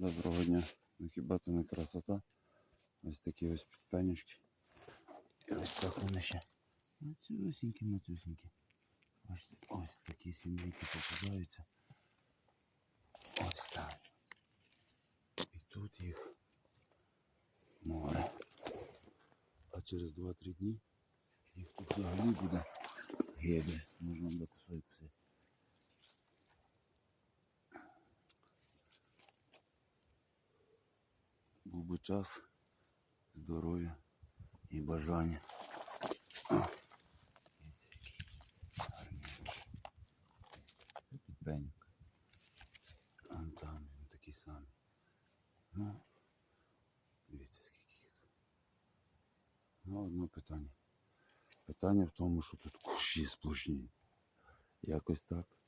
Доброго дня. Ну хіба це не красота? Ось такі ось пенючки. І ось так вони ще. Мацюсінькі, мацюсінькі. Ось, ось такі сімейки попадаються. Ось так. І тут їх море. А через 2-3 дні їх тут взагалі буде геби. Можна буде би час, здоров'я і бажання. Це підбеньок. Вон там він такий самий. Ну, дивіться, скільки їх. Ну, одне питання. Питання в тому, що тут кущі сплошні. Якось так.